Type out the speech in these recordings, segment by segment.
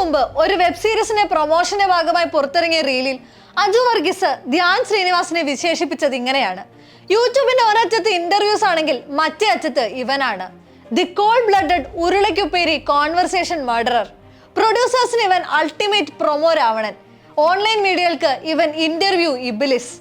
മുമ്പ് ഒരു വെബ് സീരീസിന്റെ പ്രൊമോഷന്റെ ഭാഗമായി പുറത്തിറങ്ങിയ റീലിൽ അജു വർഗീസ് ധ്യാൻ ശ്രീനിവാസിനെ വിശേഷിപ്പിച്ചത് ഇങ്ങനെയാണ്. യൂട്യൂബിന്റെ ഒരറ്റത്ത് ഇന്റർവ്യൂസ് ആണെങ്കിൽ മറ്റേ അറ്റത്ത് ഇവനാണ്. ദി കോൾഡ് ബ്ലഡഡ് ഉരുളയ്ക്കുപ്പേരി കോൺവെർസേഷൻ മർഡറർ പ്രൊഡ്യൂസേഴ്സിന് ഇവൻ അൾട്ടിമേറ്റ് പ്രൊമോ രാവണൻ. ഓൺലൈൻ മീഡിയകൾക്ക് ഇവൻ ഇന്റർവ്യൂ ഇബിലിസ്.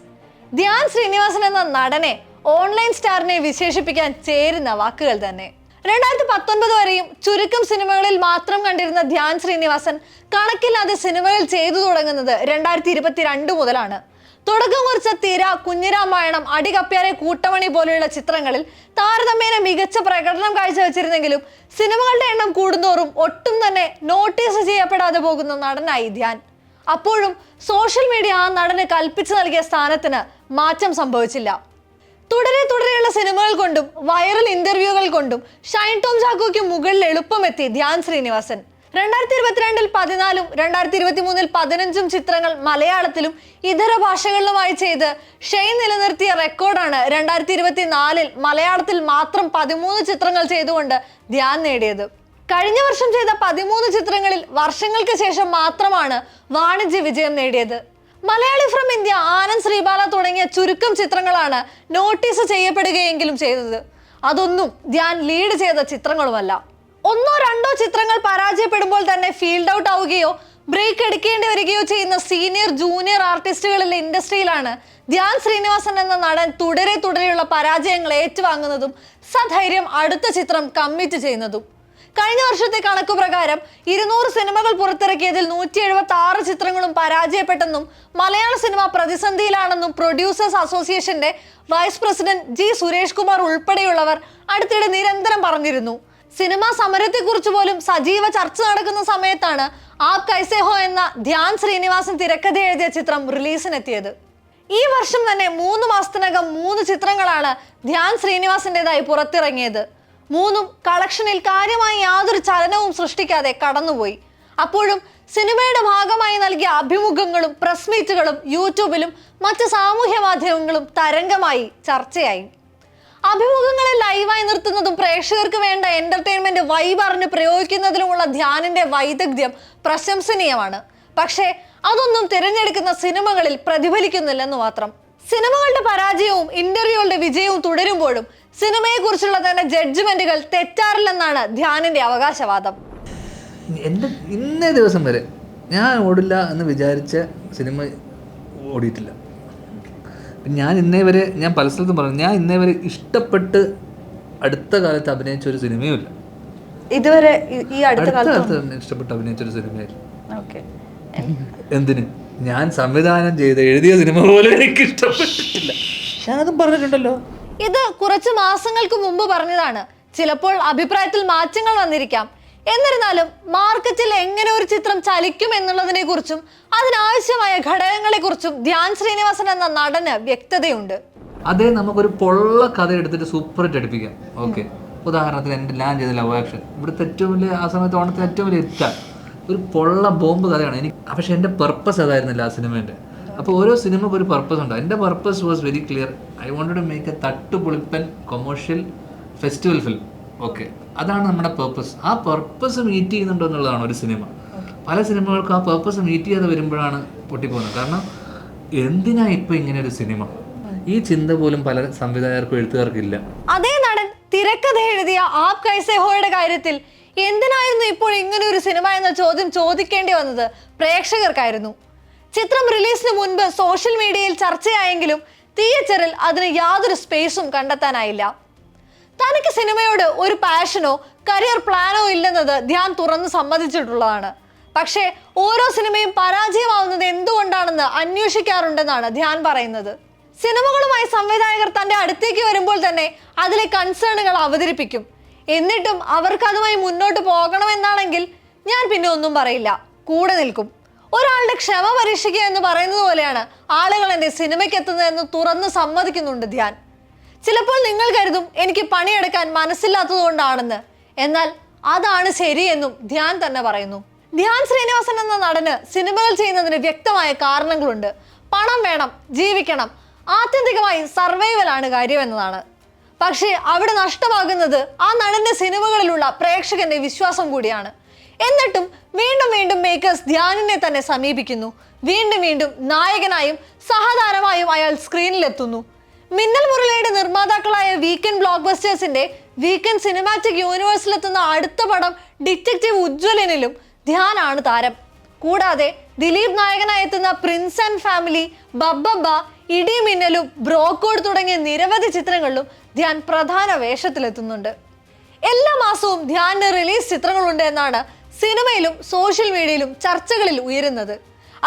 ധ്യാൻ ശ്രീനിവാസൻ എന്ന നടനെ ഓൺലൈൻ സ്റ്റാറിനെ വിശേഷിപ്പിക്കാൻ ചേരുന്ന വാക്കുകൾ തന്നെ. രണ്ടായിരത്തി പത്തൊൻപത് വരെയും ചുരുക്കം സിനിമകളിൽ മാത്രം കണ്ടിരുന്ന ധ്യാൻ ശ്രീനിവാസൻ കണക്കില്ലാതെ സിനിമകൾ ചെയ്തു തുടങ്ങുന്നത് രണ്ടായിരത്തി ഇരുപത്തിരണ്ട് മുതലാണ്. തുടക്കം കുറിച്ച തിര കുഞ്ഞിരാമായണം അടികപ്പ്യാരെ കൂട്ടമണി പോലെയുള്ള ചിത്രങ്ങളിൽ താരതമ്യേന മികച്ച പ്രകടനം കാഴ്ചവെച്ചിരുന്നെങ്കിലും സിനിമകളുടെ എണ്ണം കൂടുന്തോറും ഒട്ടും തന്നെ നോട്ടീസ് ചെയ്യപ്പെടാതെ പോകുന്ന നടനായി ധ്യാൻ. അപ്പോഴും സോഷ്യൽ മീഡിയ ആ നടന് കൽപ്പിച്ചു നൽകിയ സ്ഥാനത്തിന് മാറ്റം സംഭവിച്ചില്ല. തുടരെ തുടരെയുള്ള സിനിമകൾ കൊണ്ടും വൈറൽ ഇന്റർവ്യൂകൾ കൊണ്ടും ഷൈൻ ടോം ചാക്കോയ്ക്ക് മുകളിൽ എളുപ്പമെത്തി ധ്യാൻ ശ്രീനിവാസൻ. രണ്ടായിരത്തി ഇരുപത്തിരണ്ടിൽ പതിനാലും രണ്ടായിരത്തി ഇരുപത്തി മൂന്നിൽ പതിനഞ്ചും ചിത്രങ്ങൾ മലയാളത്തിലും ഇതര ഭാഷകളിലുമായി ചെയ്ത് ഷെയ്ൻ നിലനിർത്തിയ റെക്കോർഡാണ് രണ്ടായിരത്തി ഇരുപത്തി നാലിൽ മലയാളത്തിൽ മാത്രം പതിമൂന്ന് ചിത്രങ്ങൾ ചെയ്തുകൊണ്ട് ധ്യാൻ നേടിയത്. കഴിഞ്ഞ വർഷം ചെയ്ത പതിമൂന്ന് ചിത്രങ്ങളിൽ വർഷങ്ങൾക്ക് ശേഷം മാത്രമാണ് വാണിജ്യ വിജയം നേടിയത്. മലയാളി ഫ്രം ഇന്ത്യ ചുരുക്കം ചിത്രങ്ങളാണ് നോട്ടീസ് ചെയ്യപ്പെടുകയെങ്കിലും ചെയ്തത്. അതൊന്നും ധ്യാൻ ലീഡ് ചെയ്ത ചിത്രങ്ങളുമല്ല. ഒന്നോ രണ്ടോ ചിത്രങ്ങൾ പരാജയപ്പെടുമ്പോൾ തന്നെ ഫീൽഡ് ഔട്ട് ആവുകയോ ബ്രേക്ക് എടുക്കേണ്ടി വരികയോ ചെയ്യുന്ന സീനിയർ ജൂനിയർ ആർട്ടിസ്റ്റുകളിലെ ഇൻഡസ്ട്രിയിലാണ് ധ്യാൻ ശ്രീനിവാസൻ എന്ന നടൻ തുടരെ തുടരെയുള്ള പരാജയങ്ങൾ ഏറ്റുവാങ്ങുന്നതും സധൈര്യം അടുത്ത ചിത്രം കമ്മിറ്റ് ചെയ്യുന്നതും. കഴിഞ്ഞ വർഷത്തെ കണക്കു പ്രകാരം ഇരുന്നൂറ് സിനിമകൾ പുറത്തിറക്കിയതിൽ നൂറ്റി എഴുപത്തി ആറ് ചിത്രങ്ങളും പരാജയപ്പെട്ടെന്നും മലയാള സിനിമ പ്രതിസന്ധിയിലാണെന്നും പ്രൊഡ്യൂസേഴ്സ് അസോസിയേഷന്റെ vice president G Suresh Kumar ഉൾപ്പെടെയുള്ളവർ അടുത്തിടെ നിരന്തരം പറഞ്ഞിരുന്നു. സിനിമാ സമരത്തെക്കുറിച്ച് പോലും സജീവ ചർച്ച നടക്കുന്ന സമയത്താണ് ആപ് കൈസേഹോ എന്ന ധ്യാൻ ശ്രീനിവാസൻ തിരക്കഥ എഴുതിയ ചിത്രം റിലീസിനെത്തിയത്. ഈ വർഷം തന്നെ മൂന്ന് മാസത്തിനകം മൂന്ന് ചിത്രങ്ങളാണ് ധ്യാൻ ശ്രീനിവാസിന്റെതായി പുറത്തിറങ്ങിയത്. മൂന്നും കളക്ഷനിൽ കാര്യമായി യാതൊരു ചലനവും സൃഷ്ടിക്കാതെ കടന്നുപോയി. അപ്പോഴും സിനിമയുടെ ഭാഗമായി നൽകിയ അഭിമുഖങ്ങളും പ്രസ്മീറ്റുകളും യൂട്യൂബിലും മറ്റ് സാമൂഹ്യ മാധ്യമങ്ങളും തരംഗമായി ചർച്ചയായി. അഭിമുഖങ്ങളെ ലൈവായി നിർത്തുന്നതും പ്രേക്ഷകർക്ക് വേണ്ട എന്റർടൈൻമെന്റ് വൈബ് അറിഞ്ഞ് പ്രയോഗിക്കുന്നതിലുമുള്ള ധ്യാനിന്റെ വൈദഗ്ധ്യം പ്രശംസനീയമാണ്. പക്ഷേ അതൊന്നും തിരഞ്ഞെടുക്കുന്ന സിനിമകളിൽ പ്രതിഫലിക്കുന്നില്ലെന്ന് മാത്രം. സിനിമകളുടെ പരാജയവും ഇന്റർവ്യൂകളുടെ വിജയവും തുടരുമ്പോഴും സിനിമയെക്കുറിച്ചുള്ള തന്റെ ജഡ്ജ്മെന്റുകൾ തെറ്റാറില്ലെന്നാണ് ധ്യാനിന്റെ അവകാശവാദം. എന്റെ ഇന്നേ ദിവസം വരെ ഞാൻ ഓടില്ല എന്ന് വിചാരിച്ച സിനിമ ഓടിയിട്ടില്ല. ഞാൻ ഇന്നേ വരെ ഞാൻ പല സ്ഥലത്തും പറഞ്ഞു ഞാൻ ഇന്നേ വരെ ഇഷ്ടപ്പെട്ട് അടുത്ത കാലത്ത് അഭിനയിച്ച ഒരു സിനിമയുമില്ല ഇതുവരെ ഈ അടുത്ത കാലത്ത് ഇഷ്ടപ്പെട്ട് അഭിനയിച്ച ഒരു സിനിമയില്ല എന്തിന്? ഞാൻ സംവിധാനം ചെയ്ത് എഴുതിയ സിനിമ പോലും എനിക്ക് ഇഷ്ടപ്പെട്ടിട്ടില്ല ഞാനതും പറഞ്ഞിട്ടുണ്ടല്ലോ. ഇത് കുറച്ച് മാസങ്ങൾക്ക് മുമ്പ് പറഞ്ഞതാണ്. ചിലപ്പോൾ അഭിപ്രായത്തിൽ മാറ്റങ്ങൾ വന്നിരിക്കാം. എന്നിരുന്നാലും മാർക്കറ്റിൽ എങ്ങനെ ഒരു ചിത്രം ചലിക്കും എന്നുള്ളതിനെ കുറിച്ചും അതിനാവശ്യമായ ഘടകങ്ങളെ കുറിച്ചും ധ്യാൻ ശ്രീനിവാസൻ എന്ന നടന് വ്യക്തതയുണ്ട്. അതേ നമുക്കൊരു പൊള്ള കഥ എടുത്തിട്ട് സൂപ്പർ ഹിറ്റ് അടിപ്പിക്കാം. ഓക്കെ ഉദാഹരണത്തിന് എന്റെ ഞാൻ ചെയ്ത ലവ് ആക്ഷൻ ഇവിടുത്തെ ഏറ്റവും വലിയ ആ സമയത്ത് ഓണത്തിന് ഏറ്റവും വലിയ ഹിറ്റാണ് ഒരു പൊള്ള ബോംബ് കഥയാണ്. എനിക്ക് പക്ഷെ എന്റെ പർപ്പസ് അതായിരുന്നില്ല ആ സിനിമേന്റെ. അപ്പോൾ ഓരോ സിനിമക്ക് ഒരു പർപ്പസ് ഉണ്ട്. എന്റെ purpose was very clear I want to make a തട്ടുപൊളിപ്പൻ commercial festival film okay അതാണ് നമ്മുടെ പർപ്പസ് ആ പർപ്പസ് മീറ്റ് ചെയ്യുന്നുണ്ടോ എന്നുള്ളതാണ് ഒരു സിനിമ. പല സിനിമകൾക്കും ആ പർപ്പസ് മീറ്റ് ചെയ്യാതെ വരുമ്പോഴാണ് പൊട്ടിപ്പോകുന്നത്. കാരണം എന്തിനാ ഇപ്പൊ ഇങ്ങനെ ഒരു സിനിമ? ഈ ചിന്ത പോലും പല സംവിധായകർക്കും എഴുത്തുകാർക്കില്ല അതേ നടൻ തിരക്കഥ എഴുതിയ ആപ് കൈസേ ഹോയുടെ കാര്യത്തിൽ എന്തിനായിരുന്നു ഇപ്പോൾ ഇങ്ങനെ ഒരു സിനിമ എന്ന ചോദ്യം ചോദിക്കേണ്ടി വന്നത്? പ്രേക്ഷകർക്കായിരുന്നു. ചിത്രം റിലീസിന് മുൻപ് സോഷ്യൽ മീഡിയയിൽ ചർച്ചയായെങ്കിലും തിയേറ്ററിൽ അതിന് യാതൊരു സ്പേസും കണ്ടെത്താനായില്ല. തനിക്ക് സിനിമയോട് ഒരു പാഷനോ കരിയർ പ്ലാനോ ഇല്ലെന്നത് ധ്യാൻ തുറന്ന് സമ്മതിച്ചിട്ടുള്ളതാണ്. പക്ഷേ ഓരോ സിനിമയും പരാജയമാവുന്നത് എന്തുകൊണ്ടാണെന്ന് അന്വേഷിക്കാറുണ്ടെന്നാണ് ധ്യാൻ പറയുന്നത്. സിനിമകളുമായി സംവിധായകർ തന്റെ അടുത്തേക്ക് വരുമ്പോൾ തന്നെ അതിലെ കൺസേണുകൾ അവതരിപ്പിക്കും. എന്നിട്ടും അവർക്ക് അതുമായി മുന്നോട്ട് പോകണമെന്നാണെങ്കിൽ ഞാൻ പിന്നെ ഒന്നും പറയില്ല. കൂടെ നിൽക്കും. ഒരാളുടെ ക്ഷമ പരീക്ഷിക്കുക എന്ന് പറയുന്നത് പോലെയാണ് ആളുകൾ എന്റെ സിനിമയ്ക്ക് എത്തുന്നതെന്ന് തുറന്ന് സമ്മതിക്കുന്നുണ്ട് ധ്യാൻ. ചിലപ്പോൾ നിങ്ങൾ കരുതും എനിക്ക് പണിയെടുക്കാൻ മനസ്സില്ലാത്തതുകൊണ്ടാണെന്ന് എന്നാൽ അതാണ് ശരിയെന്നും ധ്യാൻ തന്നെ പറയുന്നു. ധ്യാൻ ശ്രീനിവാസൻ എന്ന നടന് സിനിമകൾ ചെയ്യുന്നതിന് വ്യക്തമായ കാരണങ്ങളുണ്ട്. പണം വേണം ജീവിക്കണം. ആത്യന്തികമായി സർവൈവലാണ് കാര്യമെന്നതാണ് പക്ഷേ അവിടെ നഷ്ടമാകുന്നത് ആ നടന്റെ സിനിമകളിലുള്ള പ്രേക്ഷകന്റെ വിശ്വാസം കൂടിയാണ്. എന്നിട്ടും വീണ്ടും വീണ്ടും മേക്കേഴ്സ് ധ്യാനിനെ തന്നെ സമീപിക്കുന്നു. വീണ്ടും വീണ്ടും നായകനായും സഹതാരമായും അയാൾ സ്ക്രീനിലെത്തുന്നു മിന്നൽ മുരളിയുടെ നിർമ്മാതാക്കളായ വീക്കെൻഡ് ബ്ലോക്ക് ബസ്റ്റേഴ്സിന്റെ വീക്കെൻഡ് സിനിമാറ്റിക് യൂണിവേഴ്സിലെത്തുന്ന അടുത്ത പടം ഡിറ്റക്റ്റീവ് ഉജ്ജ്വലനിലും ധ്യാനാണ് താരം. കൂടാതെ ദിലീപ് നായകനായെത്തുന്ന പ്രിൻസ് ആൻഡ് ഫാമിലി ബബ്ബബ്ബ ഇടിമിന്നലും ബ്രോക്കോഡ് തുടങ്ങിയ നിരവധി ചിത്രങ്ങളിലും ധ്യാൻ പ്രധാന വേഷത്തിലെത്തുന്നുണ്ട്. എല്ലാ മാസവും ധ്യാനിന് റിലീസ് ചിത്രങ്ങളുണ്ട് എന്നാണ് സിനിമയിലും സോഷ്യൽ മീഡിയയിലും ചർച്ചകളിൽ ഉയരുന്നത്.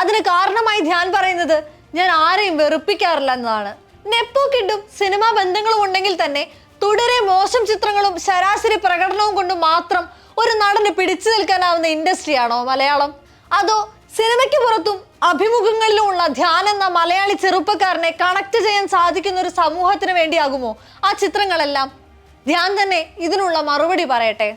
അതിന് കാരണമായി ധ്യാൻ പറയുന്നത് ഞാൻ ആരെയും വെറുപ്പിക്കാറില്ല എന്നതാണ്. നെപ്പോ കിഡും സിനിമാ ബന്ധങ്ങളും ഉണ്ടെങ്കിൽ തന്നെ തുടരെ മോശം ചിത്രങ്ങളും ശരാശരി പ്രകടനവും കൊണ്ട് മാത്രം ഒരു നടന് പിടിച്ചു നിൽക്കാനാവുന്ന ഇൻഡസ്ട്രിയാണോ മലയാളം? അതോ സിനിമയ്ക്ക് പുറത്തും അഭിമുഖങ്ങളിലുമുള്ള ധ്യാൻ എന്ന മലയാളി ചെറുപ്പക്കാരനെ കണക്ട് ചെയ്യാൻ സാധിക്കുന്ന ഒരു സമൂഹത്തിന് വേണ്ടിയാകുമോ ആ ചിത്രങ്ങളെല്ലാം? ധ്യാൻ തന്നെ ഇതിനുള്ള മറുപടി പറയട്ടെ.